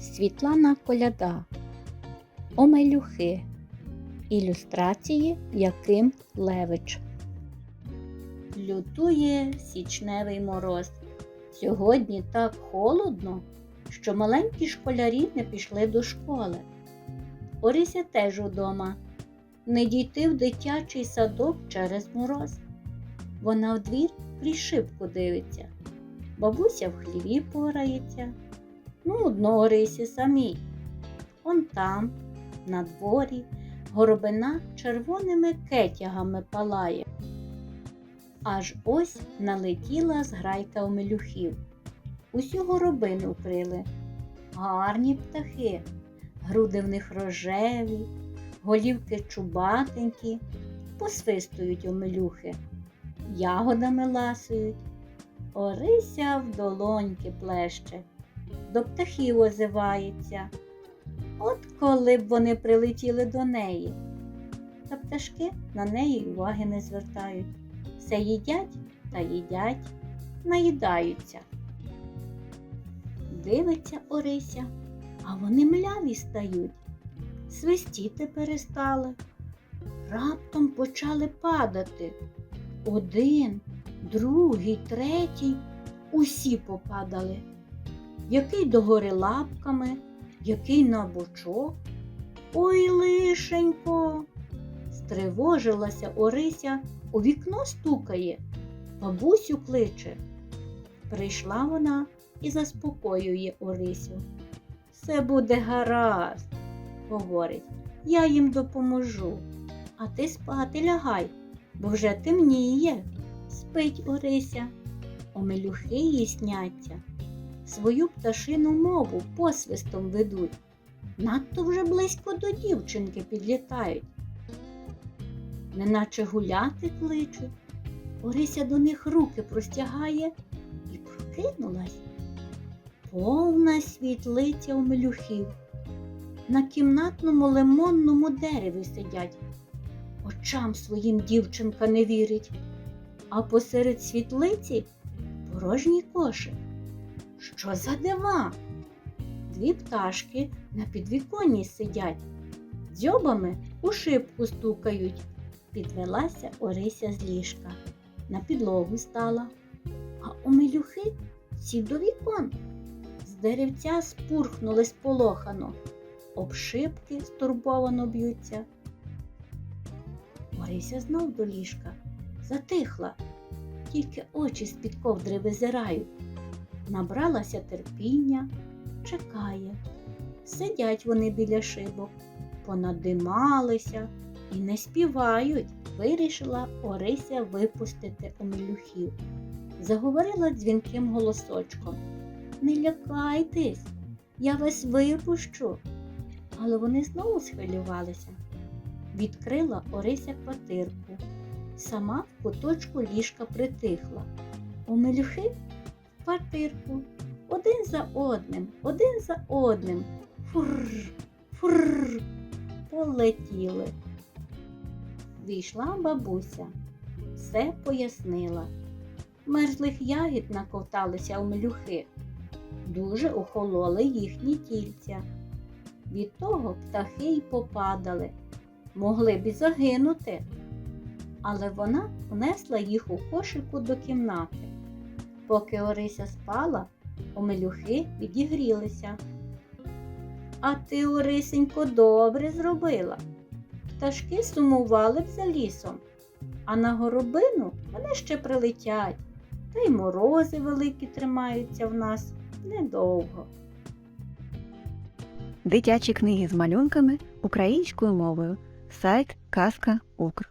Світлана Коляда. Омелюхи. Ілюстрації Яким Левич. Лютує січневий мороз. Сьогодні так холодно, що маленькі школярі не пішли до школи. Орися теж удома. Не дійти в дитячий садок через мороз. Вона в двір крізь шибку дивиться. Бабуся в хліві порається. Ну, одно Орисі самій. Он там, на дворі, горобина червоними кетягами палає. Аж ось налетіла зграйка омелюхів. Усю горобину вкрили. Гарні птахи, груди в них рожеві, голівки чубатенькі, посвистують омелюхи, ягодами ласують. Орися в долоньки плеще, до птахів озивається. От коли б вони прилетіли до неї. Та пташки на неї уваги не звертають. Все їдять та їдять, наїдаються. Дивиться Орися, а вони мляві стають, свистіти перестали. Раптом почали падати. Один, другий, третій, усі попадали. Який догори лапками, який на бочок. Ой, лишенько. Стривожилася Орися, у вікно стукає, бабусю кличе. Прийшла вона і заспокоює Орисю. Все буде гаразд, говорить, я їм допоможу. А ти спати лягай, бо вже темніє. Спить Орися. Омелюхи їй сняться. Свою пташину мову посвистом ведуть. Надто вже близько до дівчинки підлітають. Неначе гуляти кличуть. Орися до них руки простягає і прокинулась. Повна світлиця омелюхів. На кімнатному лимонному дереві сидять. Очам своїм дівчинка не вірить, а посеред світлиці порожній кошик. Що за дива? Дві пташки на підвіконні сидять, дзьобами у шибку стукають. Підвелася Орися з ліжка, на підлогу стала, а омелюхи сів до вікон. З деревця спурхнули сполохано, об шибки стурбовано б'ються. Орися знов до ліжка, затихла, тільки очі з-під ковдри визирають. Набралася терпіння, чекає. Сидять вони біля шибок, понадималися і не співають. Вирішила Орися випустити омелюхів. Заговорила дзвінким голосочком. Не лякайтесь, я вас випущу. Але вони знову схвилювалися. Відкрила Орися квартирку. Сама в куточку ліжка притихла. Омелюхи квартирку. Один за одним, один за одним. Фурр, фурр, полетіли. Війшла бабуся, все пояснила. Мерзлих ягід наковталися у мелюхи, дуже охололи їхні тільця. Від того птахи й попадали, могли б і загинути. Але вона внесла їх у кошику до кімнати. Поки Орися спала, омелюхи відігрілися. А ти, Орисенько, добре зробила. Пташки сумували б за лісом, а на горобину вони ще прилетять, та й морози великі тримаються в нас недовго. Дитячі книги з малюнками українською мовою. Сайт Казка Укр.